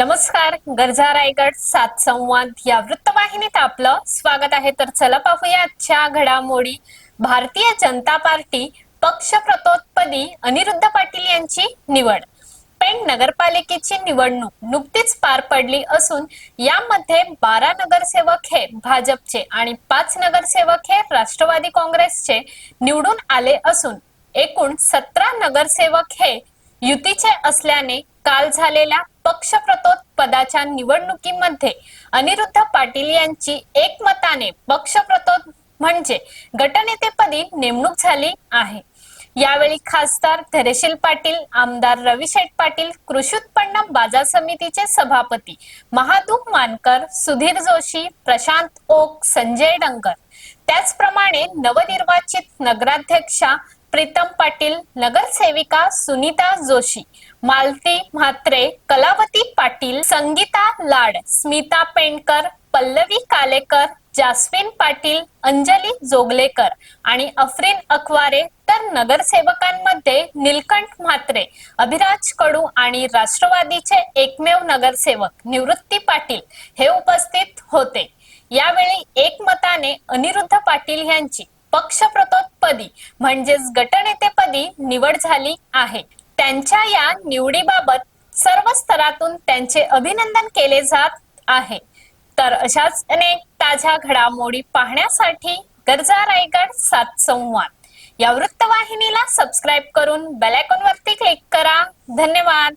नमस्कार गरजा रायगड सात संवाद या वृत्तवाहिनीत आपलं स्वागत आहे. तर चला पाहूया आजच्या घडामोडी. भारतीय जनता पार्टी पक्ष प्रतोत्पदी अनिरुद्ध पाटील यांची निवड. पेण नगरपालिकेची निवडणूक नुकतीच पार पडली असून यामध्ये बारा नगरसेवक हे भाजपचे आणि पाच नगरसेवक हे राष्ट्रवादी काँग्रेसचे निवडून आले असून एकूण सतरा नगरसेवक हे युतीचे असल्याने काल झालेल्या पक्षप्रतोद पदाच्या निवडणुकीमध्ये अनिरुद्ध पाटील यांची एकमताने पक्षप्रतोद म्हणजे गटनेतेपदी नेमणूक झाली आहे. यावेळी खासदार धैर्यशील पाटील आमदार रविशेठ पाटील कृषी उत्पन्न बाजार समितीचे सभापती महादू मानकर सुधीर जोशी प्रशांत ओक संजय डंगर. त्याचप्रमाणे नवनिर्वाचित नगराध्यक्षा प्रीतम पाटील नगरसेविका सुनीता जोशी मालती म्हात्रे कलावती पाटील संगीता लाड स्मिता पेंडकर पल्लवी कालेकर जास्मिन पाटील अंजली जोगलेकर आणि अफरीन अखवारे तर नगरसेवकांमध्ये निलकंठ म्हात्रे अभिराज कडू आणि राष्ट्रवादीचे एकमेव नगरसेवक निवृत्ती पाटील हे उपस्थित होते. यावेळी एकमताने अनिरुद्ध पाटील यांची पदी म्हणजेच गटनेतेपदी निवड झाली आहे. त्यांच्या या निवडीबाबत सर्व स्तरातून त्यांचे अभिनंदन केले जात आहे. तर अशाच अनेक ताज्या घडामोडी पाहण्यासाठी गरजा रायगड सात संवाद. या वृत्तवाहिनीला सबस्क्राईब करून बेल वरती क्लिक करा. धन्यवाद.